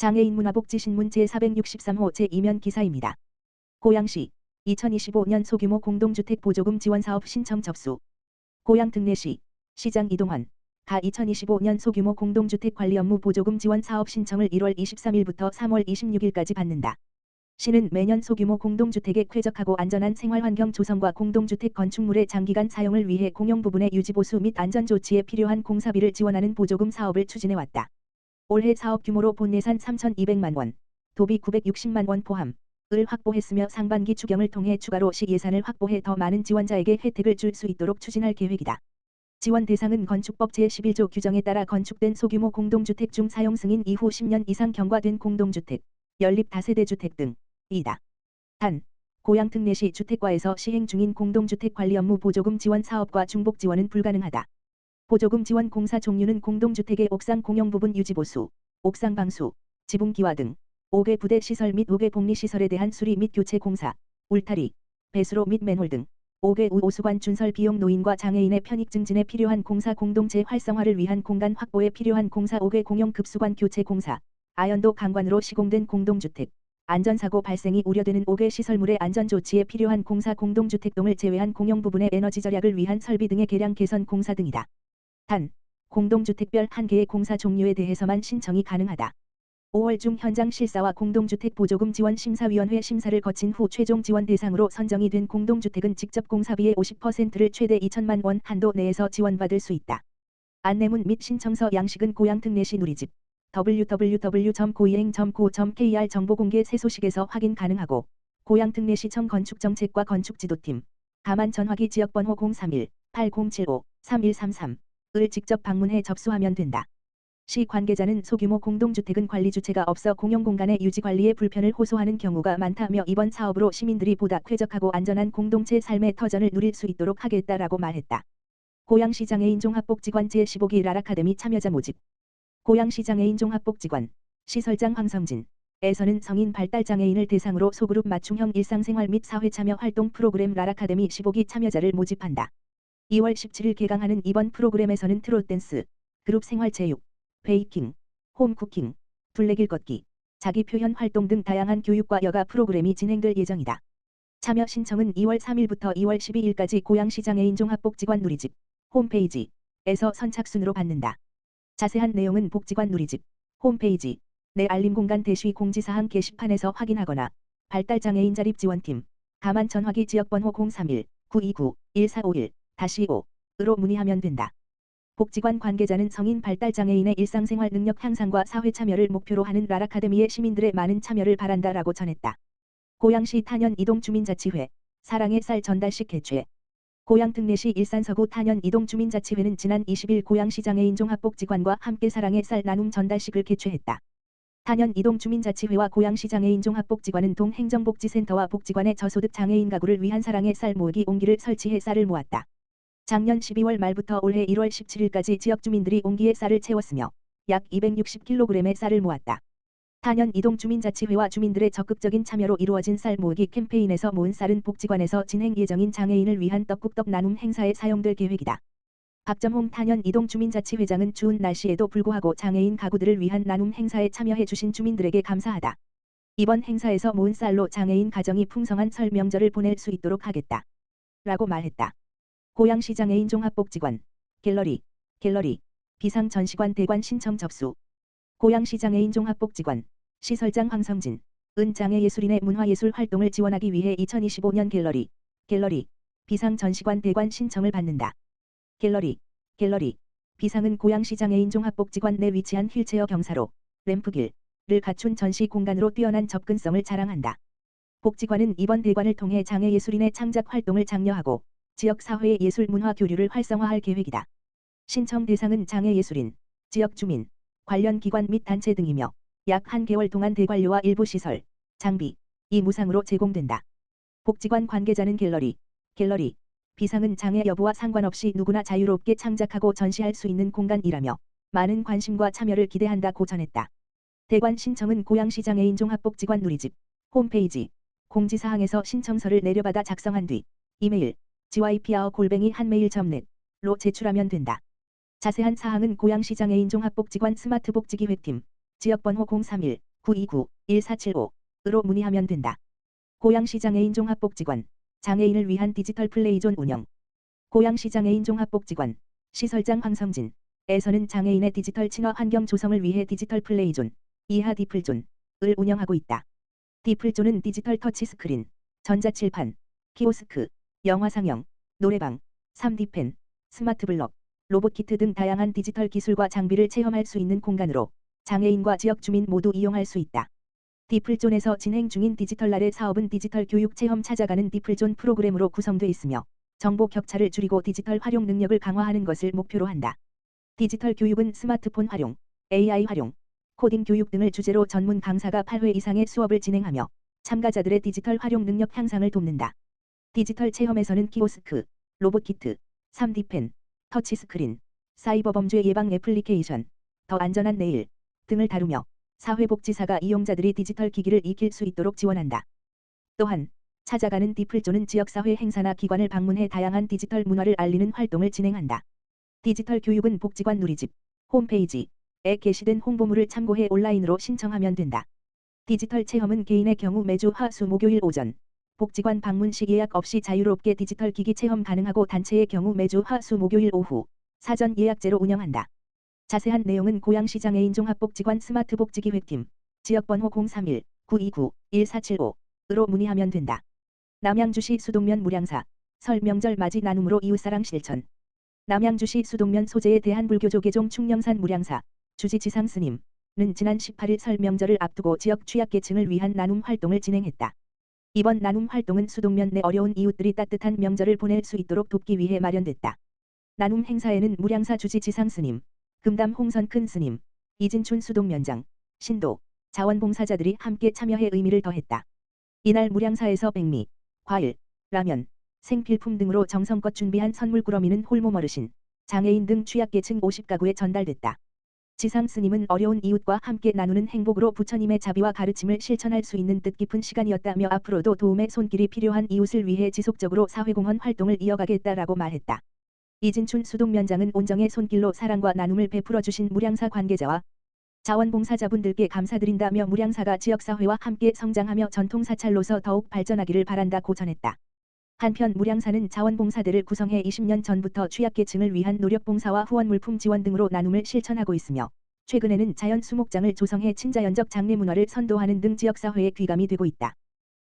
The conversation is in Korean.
장애인 문화복지신문 제463호 제2면 기사입니다. 고양시 2025년 소규모 공동주택 보조금 지원 사업 신청 접수 고양 등내시 시장 이동환 가 2025년 소규모 공동주택 관리 업무 보조금 지원 사업 신청을 1월 23일부터 3월 26일까지 받는다. 시는 매년 소규모 공동주택의 쾌적하고 안전한 생활환경 조성과 공동주택 건축물의 장기간 사용을 위해 공용 부분의 유지보수 및 안전조치에 필요한 공사비를 지원하는 보조금 사업을 추진해왔다. 올해 사업 규모로 본 예산 3,200만 원, 도비 960만 원 포함, 을 확보했으며 상반기 추경을 통해 추가로 시 예산을 확보해 더 많은 지원자에게 혜택을 줄 수 있도록 추진할 계획이다. 지원 대상은 건축법 제11조 규정에 따라 건축된 소규모 공동주택 중 사용 승인 이후 10년 이상 경과된 공동주택, 연립 다세대 주택 등이다. 단, 고양 특례시 주택과에서 시행 중인 공동주택 관리 업무 보조금 지원 사업과 중복 지원은 불가능하다. 보조금 지원 공사 종류는 공동주택의 옥상 공용 부분 유지 보수, 옥상 방수, 지붕 기화 등 5개 부대 시설 및 5개 복리시설에 대한 수리 및 교체 공사, 울타리, 배수로 및 맨홀 등 5개 우호수관 준설 비용 노인과 장애인의 편익 증진에 필요한 공사 공동체 활성화를 위한 공간 확보에 필요한 공사 5개 공용 급수관 교체 공사, 아연도 강관으로 시공된 공동주택, 안전사고 발생이 우려되는 5개 시설물의 안전조치에 필요한 공사 공동주택 동을 제외한 공용 부분의 에너지 절약을 위한 설비 등의 개량 개선 공사 등이다. 단, 공동주택별 한 개의 공사 종류에 대해서만 신청이 가능하다. 5월 중 현장 실사와 공동주택 보조금 지원 심사위원회 심사를 거친 후 최종 지원 대상으로 선정이 된 공동주택은 직접 공사비의 50%를 최대 2천만 원 한도 내에서 지원받을 수 있다. 안내문 및 신청서 양식은 고양 특례시 누리집 www.고이행.co.kr 정보공개 새 소식에서 확인 가능하고 고양 특례시청 건축정책과 건축지도팀 가만 전화기 지역번호 031-8075-3133 을 직접 방문해 접수하면 된다. 시 관계자는 소규모 공동주택은 관리 주체가 없어 공용 공간의 유지 관리에 불편을 호소하는 경우가 많다며 이번 사업으로 시민들이 보다 쾌적하고 안전한 공동체 삶의 터전을 누릴 수 있도록 하겠다라고 말했다. 고양시장애인 종합복지관 제15기 라라카데미 참여자 모집 고양시장애인 종합복지관 시설장 황성진 에서는 성인 발달장애인을 대상으로 소그룹 맞춤형 일상생활 및 사회 참여 활동 프로그램 라라카데미 15기 참여자를 모집한다. 2월 17일 개강하는 이번 프로그램에서는 트롯댄스, 그룹 생활체육, 베이킹, 홈쿠킹, 둘레길 걷기, 자기 표현 활동 등 다양한 교육과 여가 프로그램이 진행될 예정이다. 참여 신청은 2월 3일부터 2월 12일까지 고양시장애인 종합복지관 누리집 홈페이지에서 선착순으로 받는다. 자세한 내용은 복지관 누리집 홈페이지 내 알림공간 대시 공지사항 게시판에서 확인하거나 발달장애인 자립지원팀 가만 전화기 지역번호 031-929-1451 5으로 문의하면 된다. 복지관 관계자는 성인 발달장애인의 일상생활 능력 향상과 사회 참여를 목표로 하는 라라카데미의 시민들의 많은 참여를 바란다라고 전했다. 고양시 탄현 이동 주민자치회 사랑의 쌀 전달식 개최 고양 특례시 일산서구 탄현 이동 주민자치회는 지난 20일 고양시 장애인 종합복지관과 함께 사랑의 쌀 나눔 전달식을 개최했다. 탄현 이동 주민자치회와 고양시 장애인 종합복지관은 동행정복지센터와 복지관의 저소득 장애인 가구를 위한 사랑의 쌀 모으기 옹기를 설치해 쌀을 모았다. 작년 12월 말부터 올해 1월 17일까지 지역 주민들이 옹기에 쌀을 채웠으며 약 260kg의 쌀을 모았다. 탄현 이동 주민자치회와 주민들의 적극적인 참여로 이루어진 쌀 모으기 캠페인에서 모은 쌀은 복지관에서 진행 예정인 장애인을 위한 떡국떡 나눔 행사에 사용될 계획이다. 박점홍 탄현 이동 주민자치회장은 추운 날씨에도 불구하고 장애인 가구들을 위한 나눔 행사에 참여해 주신 주민들에게 감사하다. 이번 행사에서 모은 쌀로 장애인 가정이 풍성한 설 명절을 보낼 수 있도록 하겠다. 라고 말했다. 고양시장애인 종합복지관, 갤러리, 갤러리, 비상 전시관 대관 신청 접수. 고양시장애인 종합복지관, 시설장 황성진, 은장애 예술인의 문화예술 활동을 지원하기 위해 2025년 갤러리, 갤러리, 비상 전시관 대관 신청을 받는다. 갤러리, 갤러리, 비상은 고양시장애인 종합복지관 내 위치한 휠체어 경사로, 램프길을 갖춘 전시 공간으로 뛰어난 접근성을 자랑한다. 복지관은 이번 대관을 통해 장애예술인의 창작 활동을 장려하고 지역 사회의 예술 문화 교류를 활성화할 계획이다. 신청 대상은 장애예술인, 지역 주민, 관련 기관 및 단체 등이며 약한 개월 동안 대관료와 일부 시설, 장비, 이 무상으로 제공된다. 복지관 관계자는 갤러리, 갤러리, 비상은 장애 여부와 상관없이 누구나 자유롭게 창작하고 전시할 수 있는 공간이라며 많은 관심과 참여를 기대한다고 전했다. 대관 신청은 고양시 장애인 종합복지관 누리집 홈페이지 공지사항에서 신청서를 내려받아 작성한 뒤 이메일 gypr 골뱅이 한메일.net로 제출하면 된다. 자세한 사항은 고양시장애인 종합복지관 스마트복지기획팀 지역번호 929-1475으로 문의하면 된다. 고양시 장애인 종합복지관 장애인을 위한 디지털 플레이존 운영 고양시 장애인 종합복지관 시설장 황성진 에서는 장애인의 디지털 친화 환경 조성을 위해 디지털 플레이존 이하 디플존을 운영하고 있다. 디플존은 디지털 터치 스크린, 전자칠판, 키오스크, 영화 상영, 노래방, 3D펜, 스마트블럭, 로봇키트 등 다양한 디지털 기술과 장비를 체험할 수 있는 공간으로 장애인과 지역 주민 모두 이용할 수 있다. 디플존에서 진행 중인 디지털 날의 사업은 디지털 교육 체험 찾아가는 디플존 프로그램으로 구성돼 있으며 정보 격차를 줄이고 디지털 활용 능력을 강화하는 것을 목표로 한다. 디지털 교육은 스마트폰 활용, AI 활용, 코딩 교육 등을 주제로 전문 강사가 8회 이상의 수업을 진행하며 참가자들의 디지털 활용 능력 향상을 돕는다. 디지털 체험에서는 키오스크, 로봇키트, 3D펜, 터치스크린, 사이버 범죄 예방 애플리케이션, 더 안전한 내일 등을 다루며 사회복지사가 이용자들이 디지털 기기를 익힐 수 있도록 지원한다. 또한 찾아가는 디플존은 지역사회 행사나 기관을 방문해 다양한 디지털 문화를 알리는 활동을 진행한다. 디지털 교육은 복지관 누리집, 홈페이지에 게시된 홍보물을 참고해 온라인으로 신청하면 된다. 디지털 체험은 개인의 경우 매주 화, 수, 목요일 오전, 복지관 방문 시 예약 없이 자유롭게 디지털 기기 체험 가능하고 단체의 경우 매주 화, 수, 목요일 오후, 사전 예약제로 운영한다. 자세한 내용은 고양시장애인 종합복지관 스마트복지기획팀, 지역번호 031-929-1475으로 문의하면 된다. 남양주시 수동면 무량사, 설 명절 맞이 나눔으로 이웃사랑 실천. 남양주시 수동면 소재에 대한 불교조 계종 충령산 무량사 주지 지상 스님은 지난 18일 설 명절을 앞두고 지역 취약계층을 위한 나눔 활동을 진행했다. 이번 나눔 활동은 수동면 내 어려운 이웃들이 따뜻한 명절을 보낼 수 있도록 돕기 위해 마련됐다. 나눔 행사에는 무량사 주지 지상 스님, 금담 홍선 큰 스님, 이진춘 수동면장, 신도, 자원봉사자들이 함께 참여해 의미를 더했다. 이날 무량사에서 백미, 과일, 라면, 생필품 등으로 정성껏 준비한 선물 꾸러미는 홀몸 어르신, 장애인 등 취약계층 50가구에 전달됐다. 지상 스님은 어려운 이웃과 함께 나누는 행복으로 부처님의 자비와 가르침을 실천할 수 있는 뜻깊은 시간이었다며 앞으로도 도움의 손길이 필요한 이웃을 위해 지속적으로 사회공헌 활동을 이어가겠다라고 말했다. 이진춘 수동면장은 온정의 손길로 사랑과 나눔을 베풀어 주신 무량사 관계자와 자원봉사자분들께 감사드린다며 무량사가 지역사회와 함께 성장하며 전통사찰로서 더욱 발전하기를 바란다고 전했다. 한편 무량사는 자원봉사대를 구성해 20년 전부터 취약계층을 위한 노력봉사와 후원물품 지원 등으로 나눔을 실천하고 있으며 최근에는 자연 수목장을 조성해 친자연적 장례 문화를 선도하는 등 지역사회의 귀감이 되고 있다.